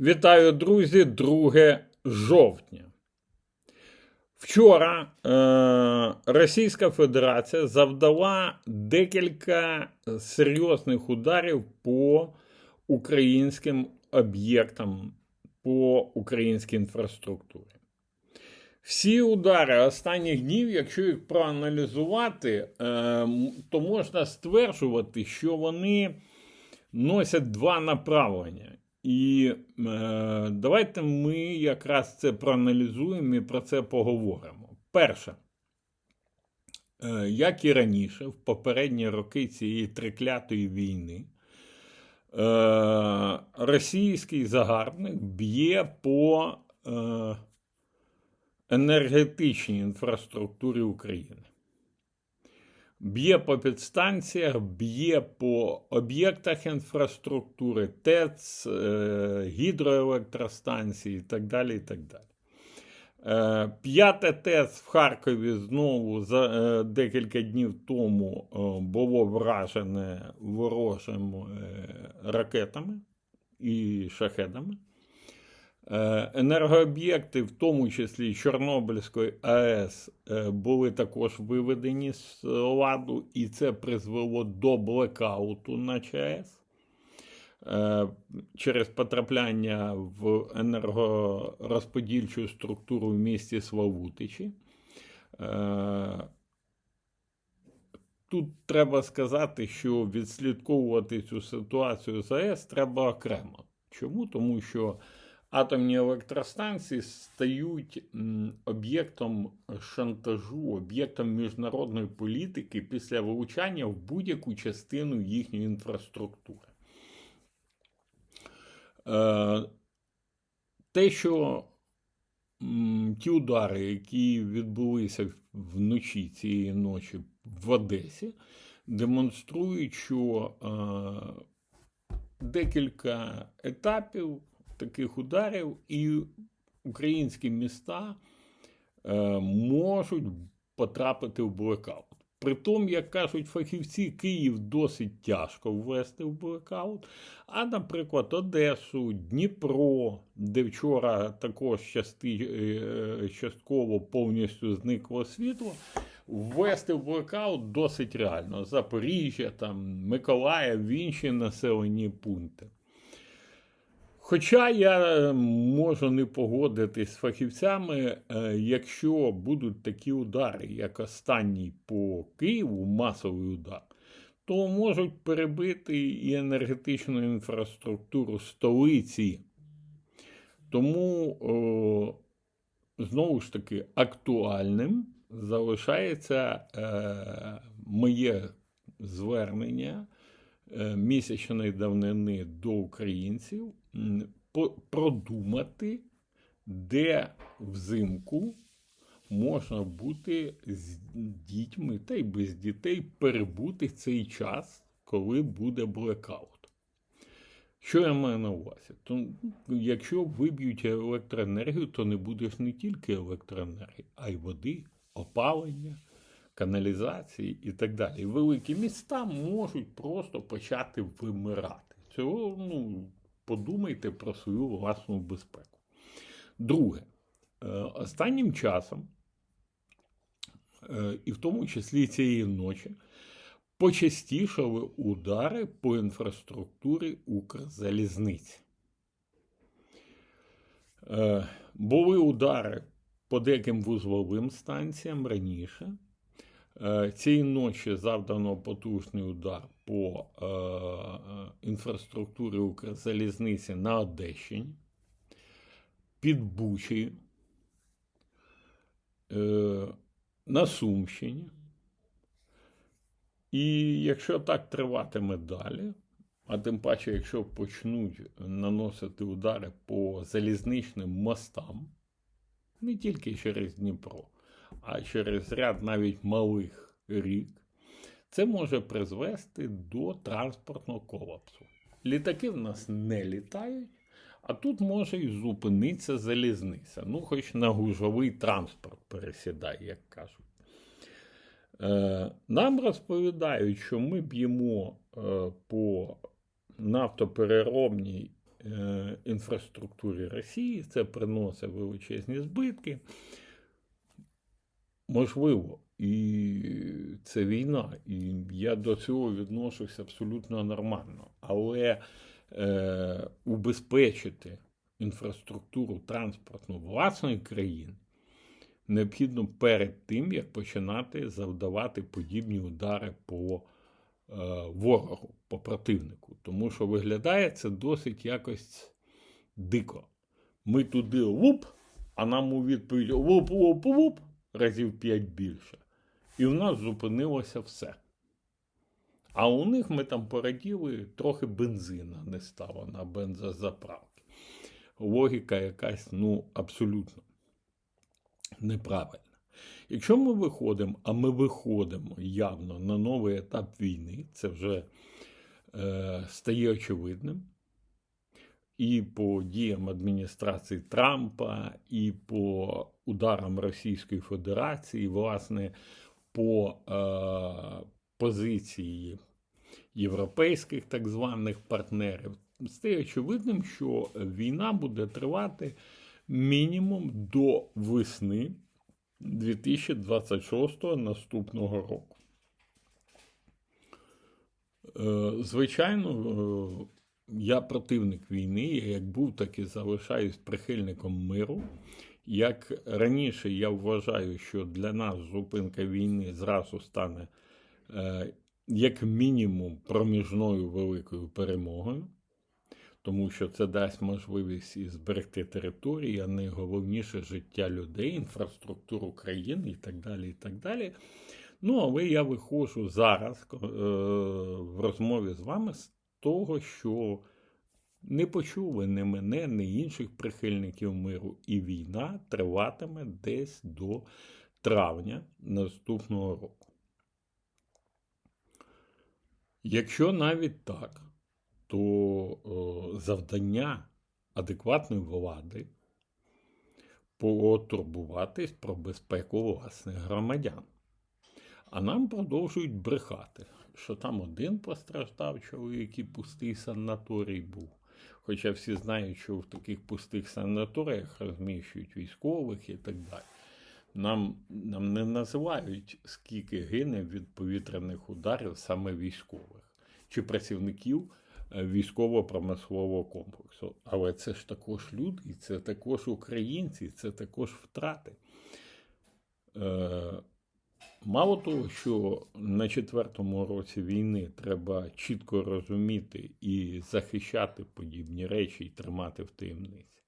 Вітаю, друзі, 2 жовтня. Вчора е, Російська Федерація завдала декілька серйозних ударів по українським об'єктам, по українській інфраструктурі. Всі удари останніх днів, якщо їх проаналізувати, е, то можна стверджувати, що вони носять два направлення. І е, давайте ми якраз це проаналізуємо і про це поговоримо. Перше, е, як і раніше, в попередні роки цієї триклятої війни, е, російський загарбник б'є по е, енергетичній інфраструктурі України. Б'є по підстанціях, б'є по об'єктах інфраструктури, ТЕЦ, е, гідроелектростанції і так далі. і так далі. Е, П'яте ТЕЦ в Харкові знову за е, декілька днів тому було вражене ворожими ракетами і шахедами. Е, Енергооб'єкти, в тому числі Чорнобильської АЕС, е, були також виведені з ладу, і це призвело до блекауту на ЧАЕС е, через потрапляння в енергорозподільчу структуру в місті Славутичі. Тут треба сказати, що відслідковувати цю ситуацію з АЕС треба окремо. Чому? Тому що атомні електростанції стають об'єктом шантажу, об'єктом міжнародної політики після влучання в будь-яку частину їхньої інфраструктури. Е, те, що ті удари, які відбулися вночі цієї ночі в Одесі, демонструють, що е, декілька етапів таких ударів, і українські міста е, можуть потрапити в блекаут. Притом, як кажуть фахівці, Київ досить тяжко ввести в блекаут. А, наприклад, Одесу, Дніпро, де вчора також части, е, частково повністю зникло світло, ввести в блекаут досить реально. Запоріжжя, там, Миколаїв, інші населені пункти. Хоча я е, можу не погодитись з фахівцями, е, якщо будуть такі удари, як останній по Києву, масовий удар, то можуть перебити і енергетичну інфраструктуру столиці. Тому, знову ж таки, актуальним залишається е, моє звернення місячної давнини до українців продумати, де взимку можна бути з дітьми та й без дітей перебути цей час, коли буде блекаут. Що я маю на увазі? То, якщо виб'ють електроенергію, то не буде ж не тільки електроенергії, а й води, опалення, каналізації і так далі. Великі міста можуть просто почати вимирати. Цього ну, подумайте про свою власну безпеку. Друге, е, останнім часом, е, і в тому числі цієї ночі, почастішали удари по інфраструктурі Укрзалізниці. Е, Були удари по деяким вузловим станціям раніше. Е, Цієї ночі завдано потужний удар по е, е, інфраструктурі Укрзалізниці на Одещині, під Бучею, е, на Сумщині. І якщо так триватиме далі, а тим паче, якщо почнуть наносити удари по залізничним мостам, не тільки через Дніпро, а через ряд навіть малих рік, це може призвести до транспортного колапсу. Літаки в нас не літають, а тут може і зупинитися залізниця. Ну, хоч на гужовий транспорт пересідає, як кажуть. Е, Нам розповідають, що ми б'ємо е, по нафтопереробній е, інфраструктурі Росії, це приносить величезні збитки. Можливо, і це війна, і я до цього відношуся абсолютно нормально. Але е, убезпечити інфраструктуру транспортну власної країни необхідно перед тим, як починати завдавати подібні удари по е, ворогу, по противнику. Тому що виглядає це досить якось дико. Ми туди луп, а нам у відповідь луп-луп-луп разів 5 більше. І в нас зупинилося все. А у них ми там пораділи, трохи бензина не стало на бензозаправки. Логіка якась, ну, абсолютно неправильна. Якщо ми виходимо, а ми виходимо явно на новий етап війни, це вже е, стає очевидним. І по діям адміністрації Трампа, і по ударам Російської Федерації, власне, по е, позиції європейських так званих партнерів, стає очевидним, що війна буде тривати мінімум до весни 2026 наступного року. Е, Звичайно, е, я противник війни, я як був, так і залишаюсь прихильником миру. Як раніше я вважаю, що для нас зупинка війни зразу стане е, як мінімум проміжною великою перемогою, тому що це дасть можливість і зберегти території, а найголовніше життя людей, інфраструктуру країни і так далі. і так далі. Ну, але я виходжу зараз е, в розмові з вами з того, що не почули ні мене, ні інших прихильників миру, і війна триватиме десь до травня наступного року. Якщо навіть так, то о, завдання адекватної влади потурбуватись про безпеку власних громадян. А нам продовжують брехати, що там один постраждав чоловік і пустий санаторій був. Хоча всі знають, що в таких пустих санаторіях розміщують військових і так далі. Нам, нам не називають, скільки гине від повітряних ударів саме військових чи працівників е, військово-промислового комплексу. Але це ж також люди, це також українці, це також втрати. Е, Мало того, що на четвертому році війни треба чітко розуміти і захищати подібні речі і тримати в таємниці,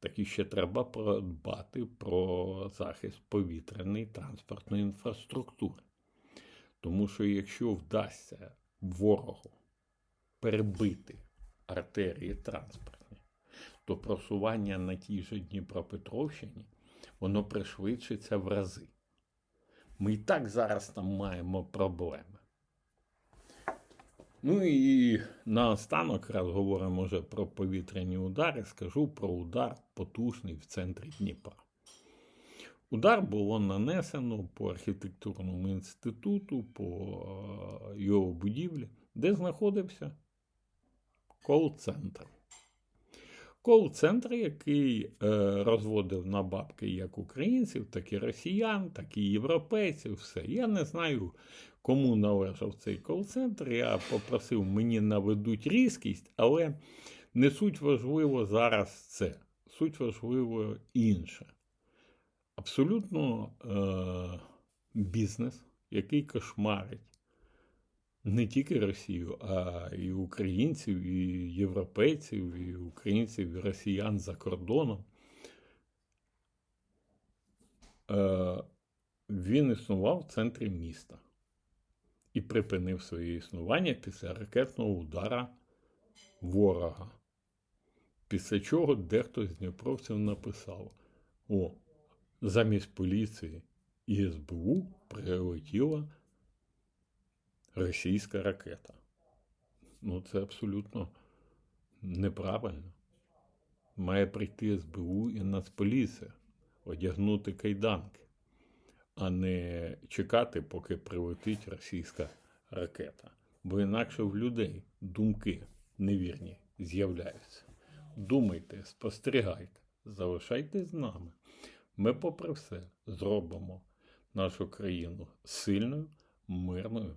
так і ще треба подбати про захист повітряної транспортної інфраструктури. Тому що якщо вдасться ворогу перебити артерії транспортні, то просування на тій же Дніпропетровщині воно пришвидшиться в рази. Ми і так зараз там маємо проблеми. Ну і наостанок, раз говоримо вже про повітряні удари, скажу про удар потужний в центрі Дніпра. Удар було нанесено по архітектурному інституту, по е, його будівлі, де знаходився кол-центр. Кол-центр, який е, розводив на бабки як українців, так і росіян, так і європейців. Все. Я не знаю, кому належав цей кол-центр. Я попросив, мені наведуть різкість, але не суть важливо зараз це. Суть важливо інше. Абсолютно е, бізнес, який кошмарить не тільки Росію, а і українців, і європейців, і українців, і росіян за кордоном. Е, Він існував в центрі міста і припинив своє існування після ракетного удара ворога. Після чого дехто з дніпровців написав: О, замість поліції і СБУ прилетіла російська ракета. Ну, це абсолютно неправильно. Має прийти СБУ і Нацполіція, одягнути кайданки, а не чекати, поки прилетить російська ракета. Бо інакше в людей думки невірні з'являються. думайте, спостерігайте, залишайтесь з нами. Ми, попри все, зробимо нашу країну сильною, мирною